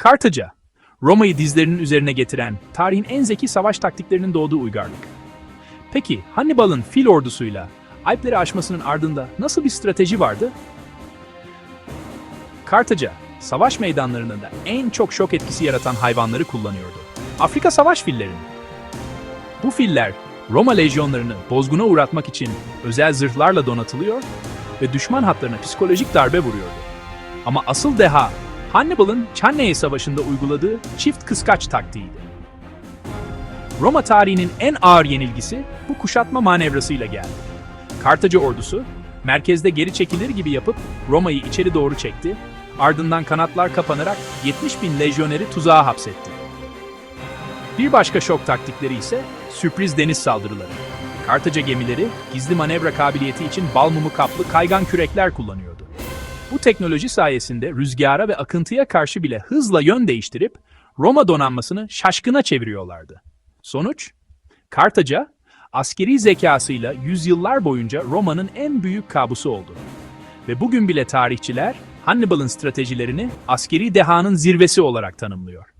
Kartaca, Roma'yı dizlerinin üzerine getiren, tarihin en zeki savaş taktiklerinin doğduğu uygarlık. Peki Hannibal'ın fil ordusuyla Alpleri aşmasının ardında nasıl bir strateji vardı? Kartaca, savaş meydanlarında en çok şok etkisi yaratan hayvanları kullanıyordu. Afrika savaş fillerini. Bu filler, Roma lejyonlarını bozguna uğratmak için özel zırhlarla donatılıyor ve düşman hatlarına psikolojik darbe vuruyordu. Ama asıl deha, Hannibal'ın Cannae Savaşı'nda uyguladığı çift kıskaç taktiğiydi. Roma tarihinin en ağır yenilgisi bu kuşatma manevrasıyla geldi. Kartaca ordusu, merkezde geri çekilir gibi yapıp Roma'yı içeri doğru çekti, ardından kanatlar kapanarak 70 bin lejyoneri tuzağa hapsetti. Bir başka şok taktikleri ise sürpriz deniz saldırıları. Kartaca gemileri gizli manevra kabiliyeti için bal mumu kaplı kaygan kürekler kullanıyordu. Bu teknoloji sayesinde rüzgara ve akıntıya karşı bile hızla yön değiştirip Roma donanmasını şaşkına çeviriyorlardı. Sonuç? Kartaca, askeri zekasıyla yüzyıllar boyunca Roma'nın en büyük kabusu oldu. Ve bugün bile tarihçiler Hannibal'ın stratejilerini askeri dehanın zirvesi olarak tanımlıyor.